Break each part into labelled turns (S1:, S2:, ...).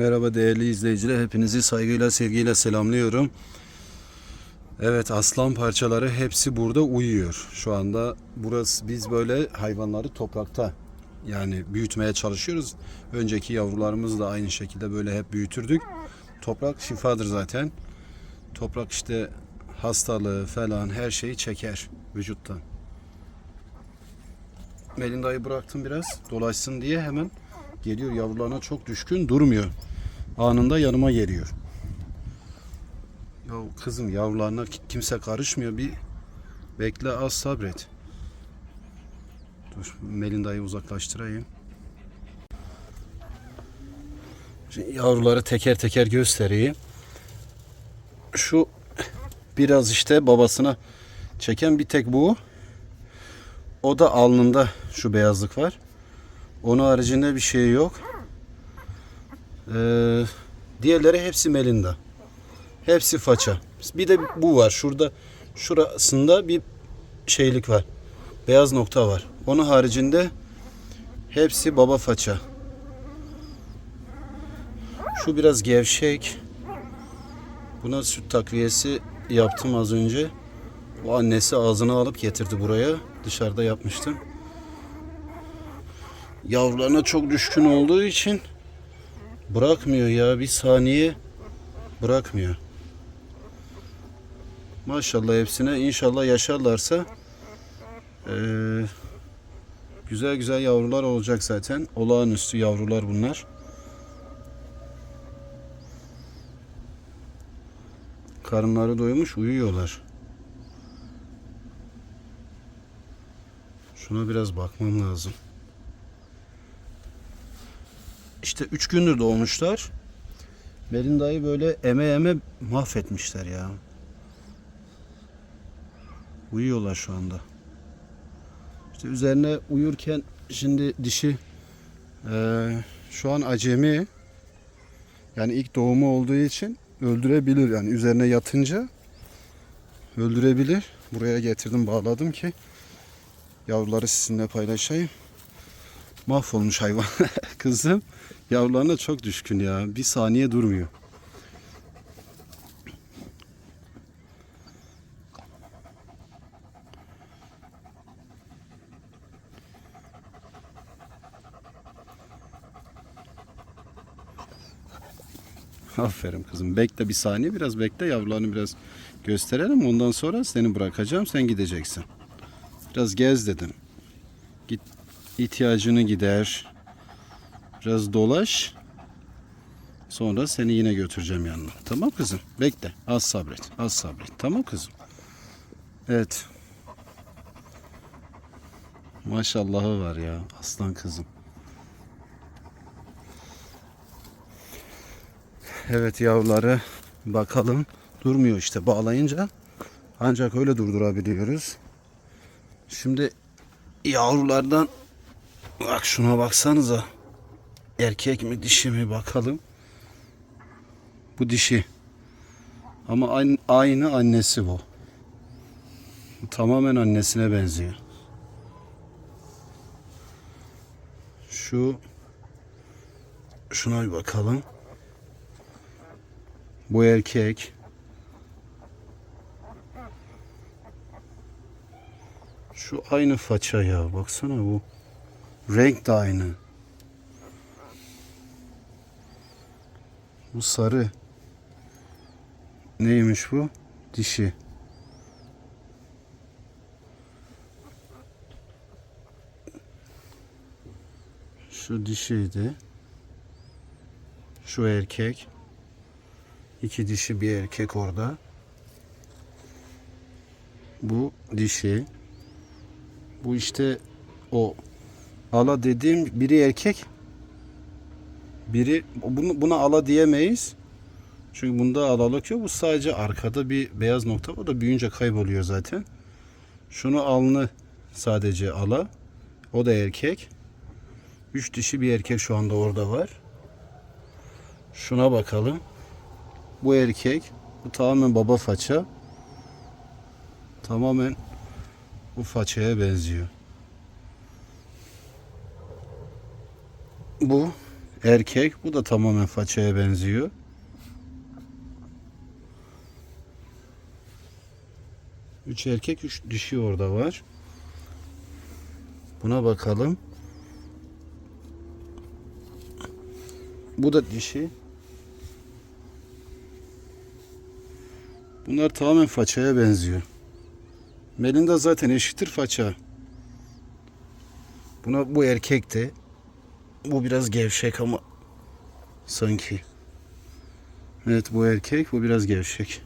S1: Merhaba değerli izleyiciler. Hepinizi saygıyla, sevgiyle selamlıyorum. Evet aslan parçaları hepsi burada uyuyor. Şu anda burası biz böyle hayvanları toprakta yani büyütmeye çalışıyoruz. Önceki yavrularımız da aynı şekilde böyle hep büyütürdük. Toprak şifadır zaten. Toprak işte hastalığı falan her şeyi çeker vücuttan. Melinda'yı bıraktım biraz dolaşsın diye hemen geliyor yavrularına çok düşkün durmuyor. Anında yanıma geliyor. Ya kızım yavrularına ki- kimse karışmıyor bir bekle az sabret. Dur Melinda'yı uzaklaştırayım. Şimdi yavruları teker teker göstereyim. Şu biraz işte babasına çeken bir tek bu. O da alnında şu beyazlık var. Onun haricinde bir şey yok. Ee, diğerleri hepsi Melinda. Hepsi faça. Bir de bu var. Şurada şurasında bir şeylik var. Beyaz nokta var. Onun haricinde hepsi baba faça. Şu biraz gevşek. Buna süt takviyesi yaptım az önce. O annesi ağzına alıp getirdi buraya. Dışarıda yapmıştım. Yavrularına çok düşkün olduğu için bırakmıyor ya bir saniye bırakmıyor. Maşallah hepsine inşallah yaşarlarsa eee, güzel güzel yavrular olacak zaten. Olağanüstü yavrular bunlar. Karınları doymuş uyuyorlar. Şuna biraz bakmam lazım. İşte üç gündür doğmuşlar. Melinda'yı böyle eme eme mahvetmişler ya. Uyuyorlar şu anda. İşte üzerine uyurken şimdi dişi eee, şu an acemi. Yani ilk doğumu olduğu için öldürebilir. Yani üzerine yatınca öldürebilir. Buraya getirdim bağladım ki yavruları sizinle paylaşayım. Mahvolmuş hayvan. Kızım yavrularına çok düşkün ya. Bir saniye durmuyor. Aferin kızım. Bekle bir saniye biraz bekle yavrularını biraz gösterelim. Ondan sonra seni bırakacağım. Sen gideceksin. Biraz gez dedim. Git ihtiyacını gider. Biraz dolaş. Sonra seni yine götüreceğim yanına. Tamam kızım? Bekle. Az sabret. Az sabret. Tamam kızım? Evet. Maşallahı var ya. Aslan kızım. Evet yavruları bakalım. Durmuyor işte bağlayınca. Ancak öyle durdurabiliyoruz. Şimdi yavrulardan bak şuna baksanıza. Erkek mi dişi mi bakalım. Bu dişi. Ama aynı, aynı annesi bu. Tamamen annesine benziyor. Şu şuna bir bakalım. Bu erkek. Şu aynı faça ya. Baksana bu. Renk de aynı. Bu sarı. Neymiş bu? Dişi. Şu dişiydi. Şu erkek. İki dişi bir erkek orada. Bu dişi. Bu işte o ala dediğim biri erkek. Biri bunu, buna ala diyemeyiz. Çünkü bunda alalık yok. Bu sadece arkada bir beyaz nokta. O da büyüyünce kayboluyor zaten. Şunu alnı sadece ala. O da erkek. Üç dişi bir erkek şu anda orada var. Şuna bakalım. Bu erkek. Bu tamamen baba faça. Tamamen bu façaya benziyor. Bu erkek. Bu da tamamen façaya benziyor. Üç erkek, üç dişi orada var. Buna bakalım. Bu da dişi. Bunlar tamamen façaya benziyor. Melinda zaten eşittir faça. Buna bu erkekti. Bu biraz gevşek ama sanki. Evet bu erkek, bu biraz gevşek.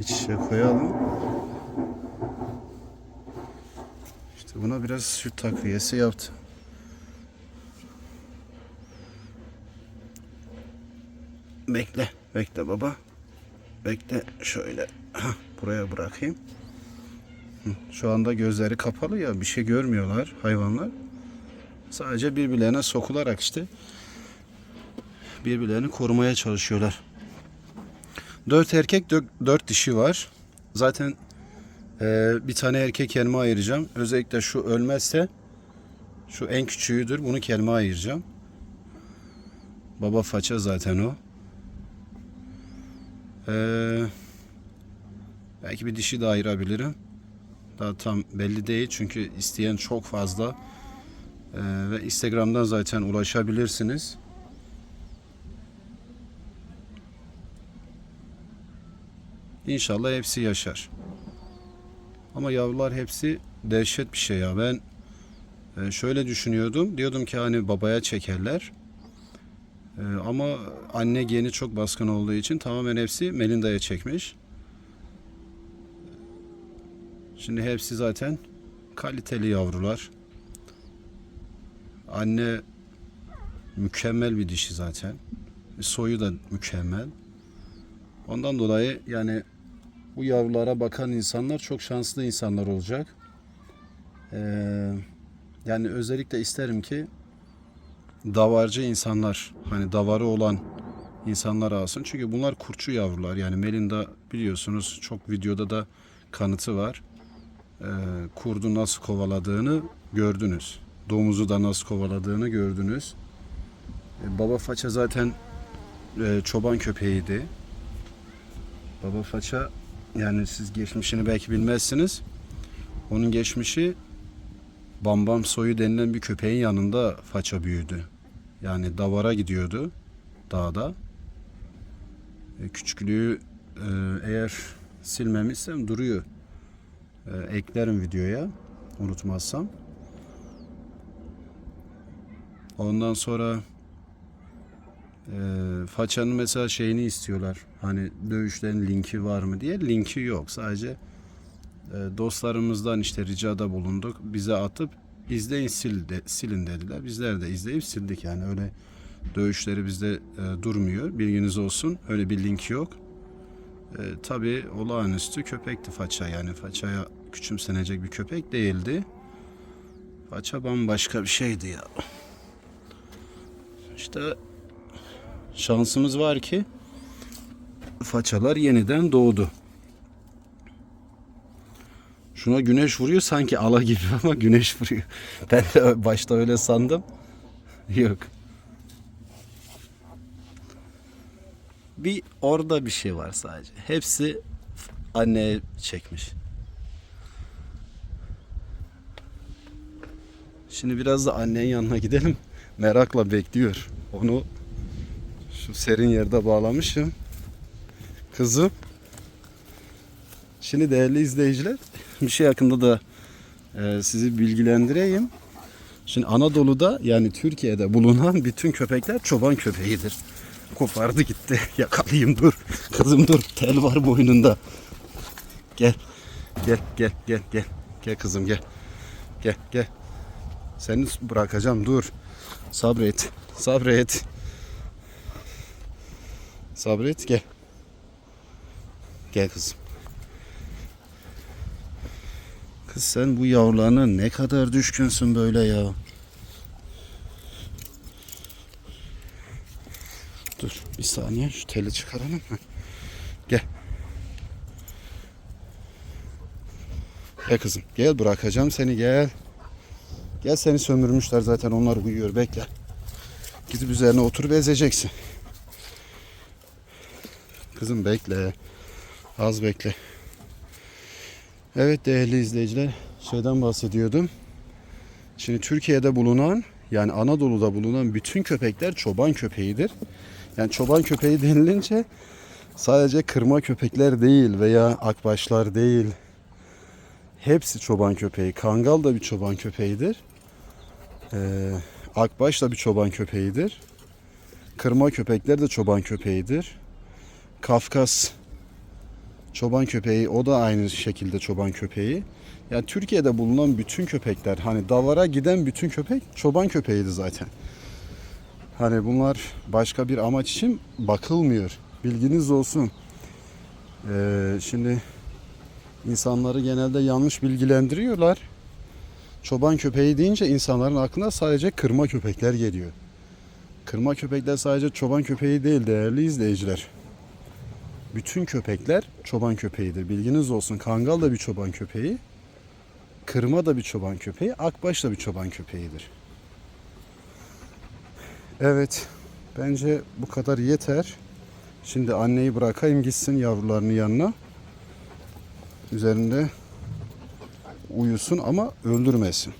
S1: İç içe koyalım. İşte buna biraz süt takviyesi yaptı. Bekle, bekle baba. Bekle şöyle hah, buraya bırakayım. Şu anda gözleri kapalı ya bir şey görmüyorlar hayvanlar. Sadece birbirlerine sokularak işte birbirlerini korumaya çalışıyorlar. Dört erkek, dö- dört dişi var. Zaten e, bir tane erkek kendime ayıracağım. Özellikle şu ölmezse şu en küçüğüdür. Bunu kendime ayıracağım. Baba faça zaten o. Ee, belki bir dişi de ayırabilirim. Daha tam belli değil çünkü isteyen çok fazla. Ee, ve Instagram'dan zaten ulaşabilirsiniz. İnşallah hepsi yaşar. Ama yavrular hepsi dehşet bir şey ya. Ben e, şöyle düşünüyordum. Diyordum ki hani babaya çekerler. E, ama anne geni çok baskın olduğu için tamamen hepsi Melinda'ya çekmiş. Şimdi hepsi zaten kaliteli yavrular. Anne mükemmel bir dişi zaten. Soyu da mükemmel. Ondan dolayı yani bu yavrulara bakan insanlar çok şanslı insanlar olacak. Ee, yani özellikle isterim ki davarcı insanlar hani davarı olan insanlar alsın. Çünkü bunlar kurtçu yavrular. Yani Melinda biliyorsunuz çok videoda da kanıtı var. Ee, kurdu nasıl kovaladığını gördünüz. Domuzu da nasıl kovaladığını gördünüz. Ee, baba faça zaten e, çoban köpeğiydi. Baba faça yani siz geçmişini belki bilmezsiniz. Onun geçmişi Bambam soyu denilen bir köpeğin yanında faça büyüdü. Yani davara gidiyordu dağda. E, küçüklüğü e, eğer silmemişsem duruyor. E, eklerim videoya unutmazsam. Ondan sonra e, façanın mesela şeyini istiyorlar. Hani dövüşlerin linki var mı diye. Linki yok. Sadece e, dostlarımızdan işte ricada bulunduk. Bize atıp izleyin sil de, silin dediler. Bizler de izleyip sildik yani öyle dövüşleri bizde e, durmuyor. Bilginiz olsun. Öyle bir link yok. E, tabii olağanüstü köpekti faça yani façaya küçümsenecek bir köpek değildi. Faça bambaşka bir şeydi ya. İşte şansımız var ki façalar yeniden doğdu. Şuna güneş vuruyor sanki ala gibi ama güneş vuruyor. Ben de başta öyle sandım. Yok. Bir orada bir şey var sadece. Hepsi anneye çekmiş. Şimdi biraz da annenin yanına gidelim. Merakla bekliyor. Onu şu serin yerde bağlamışım. Kızım. Şimdi değerli izleyiciler bir şey hakkında da e, sizi bilgilendireyim. Şimdi Anadolu'da yani Türkiye'de bulunan bütün köpekler çoban köpeğidir. Kopardı gitti. Yakalayayım dur. Kızım dur. Tel var boynunda. Gel. Gel gel gel gel. Gel kızım gel. Gel gel. Seni bırakacağım dur. Sabret. Sabret. Sabret gel. Gel kızım. Kız sen bu yavrularına ne kadar düşkünsün böyle ya. Dur bir saniye şu teli çıkaralım. Heh. Gel. Gel kızım gel bırakacağım seni gel. Gel seni sömürmüşler zaten onlar uyuyor bekle. Gidip üzerine oturup ezeceksin. Kızım bekle. Az bekle. Evet değerli izleyiciler. Şeyden bahsediyordum. Şimdi Türkiye'de bulunan yani Anadolu'da bulunan bütün köpekler çoban köpeğidir. Yani çoban köpeği denilince sadece kırma köpekler değil veya akbaşlar değil. Hepsi çoban köpeği. Kangal da bir çoban köpeğidir. Ee, akbaş da bir çoban köpeğidir. Kırma köpekler de çoban köpeğidir. Kafkas çoban köpeği o da aynı şekilde çoban köpeği. Yani Türkiye'de bulunan bütün köpekler hani davara giden bütün köpek çoban köpeğiydi zaten. Hani bunlar başka bir amaç için bakılmıyor. Bilginiz olsun. Ee, şimdi insanları genelde yanlış bilgilendiriyorlar. Çoban köpeği deyince insanların aklına sadece kırma köpekler geliyor. Kırma köpekler sadece çoban köpeği değil değerli izleyiciler. Bütün köpekler çoban köpeğidir. Bilginiz olsun. Kangal da bir çoban köpeği. Kırma da bir çoban köpeği. Akbaş da bir çoban köpeğidir. Evet. Bence bu kadar yeter. Şimdi anneyi bırakayım gitsin yavrularının yanına. Üzerinde uyusun ama öldürmesin.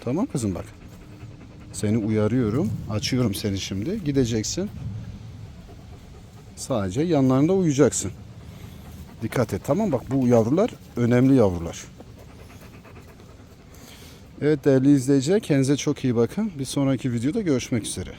S1: Tamam kızım bak. Seni uyarıyorum. Açıyorum seni şimdi. Gideceksin. Sadece yanlarında uyuyacaksın. Dikkat et tamam bak bu yavrular önemli yavrular. Evet değerli izleyiciler kendinize çok iyi bakın. Bir sonraki videoda görüşmek üzere.